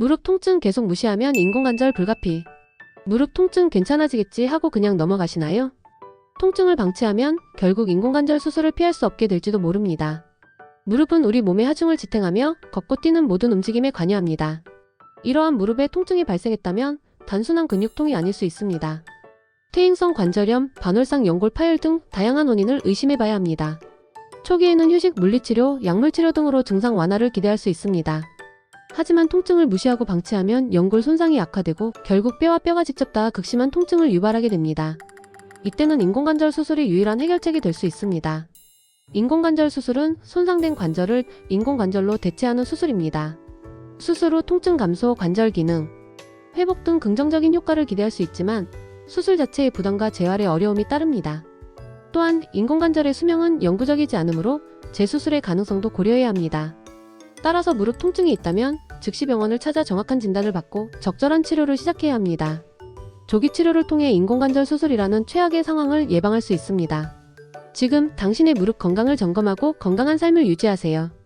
무릎 통증 계속 무시하면 인공관절 불가피. 무릎 통증 괜찮아지겠지 하고 그냥 넘어가시나요? 통증을 방치하면 결국 인공관절 수술을 피할 수 없게 될지도 모릅니다. 무릎은 우리 몸의 하중을 지탱하며 걷고 뛰는 모든 움직임에 관여합니다. 이러한 무릎에 통증이 발생했다면 단순한 근육통이 아닐 수 있습니다. 퇴행성 관절염, 반월상 연골 파열 등 다양한 원인을 의심해봐야 합니다. 초기에는 휴식, 물리치료, 약물치료 등으로 증상 완화를 기대할 수 있습니다. 하지만 통증을 무시하고 방치하면 연골 손상이 악화되고 결국 뼈와 뼈가 직접 닿아 극심한 통증을 유발하게 됩니다. 이때는 인공관절 수술이 유일한 해결책이 될 수 있습니다. 인공관절 수술은 손상된 관절을 인공관절로 대체하는 수술입니다. 수술 후 통증 감소, 관절 기능, 회복 등 긍정적인 효과를 기대할 수 있지만 수술 자체의 부담과 재활의 어려움이 따릅니다. 또한 인공관절의 수명은 영구적이지 않으므로 재수술의 가능성도 고려해야 합니다. 따라서 무릎 통증이 있다면 즉시 병원을 찾아 정확한 진단을 받고 적절한 치료를 시작해야 합니다. 조기 치료를 통해 인공관절 수술이라는 최악의 상황을 예방할 수 있습니다. 지금 당신의 무릎 건강을 점검하고 건강한 삶을 유지하세요.